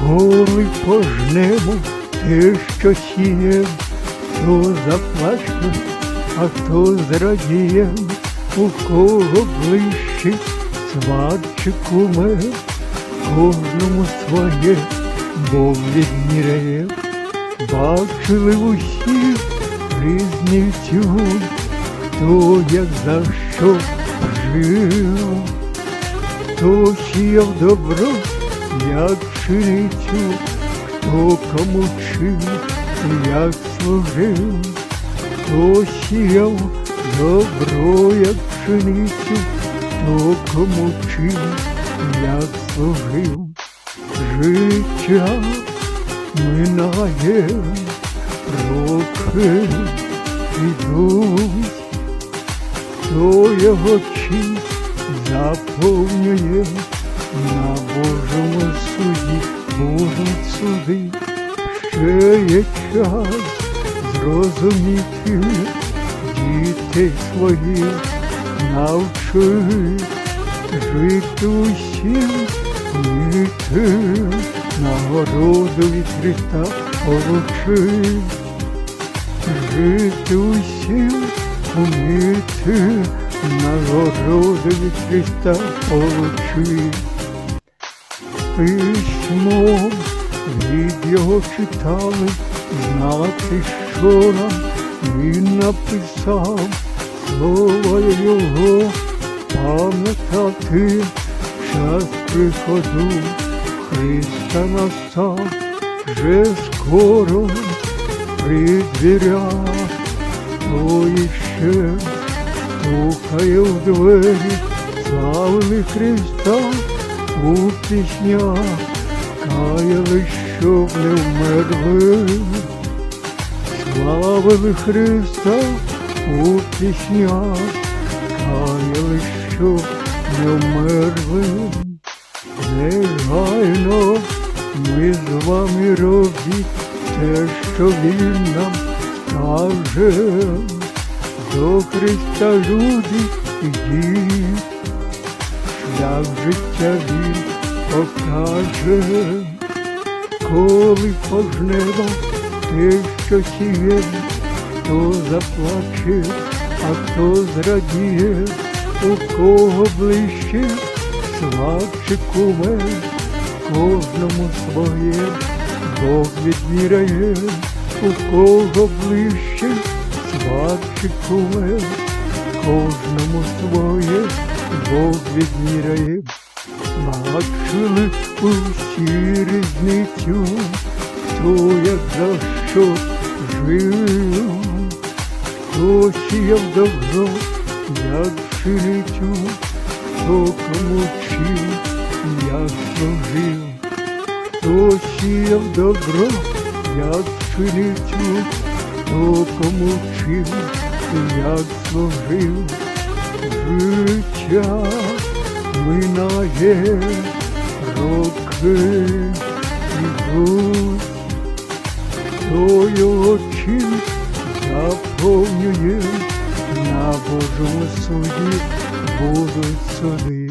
Коли пожнемо те, що сієм, то заплачемо, а хто зрадіє, у кого ближче сват чи кожному своє Бог відміряє. Бачили в усіх різницю, хто як за що жив, хто сіяв добро, як пшеницю, хто кому чим, як служив, хто сіяв добро, як пшеницю, хто кому чим, як служив, життя минає, роки ідуть, хто його чим заповнює, будуть ще є час зрозуміти дітей своїх, навчи жити усім, вміти нагороду від Христа получи, жити усім, вміти нагороду від Христа получи. Письмо від його читали, знати, що нам він написав, слова його пам'ятати, час приходу Христа настав, вже скоро при дверях, то іще стукає в двері, славили Христа у піснях, не вмерли, славили Христа у піснях, каяли, щоб не вмерли. Негайно ми з вами робіть те, що він нам скаже. До Христа люди йдіть, шлях життя він покаже, коли пожнемо те, що сіє, хто заплаче, а хто зрадіє, у кого ближче, слабче куме, кожному своє, Бог відміряє, у кого ближче, слабче куме, кожному своє, Бог відміряє. Бачили усі різницю, хто як за що жив, хто сіяв добро, як пшеницю, хто кому чим, як служив, хто сіяв добро, як пшеницю, хто кому чим, як служив, життя Минає, роки ідуть, хто його чим заповнює, на Божому суді будуть суди.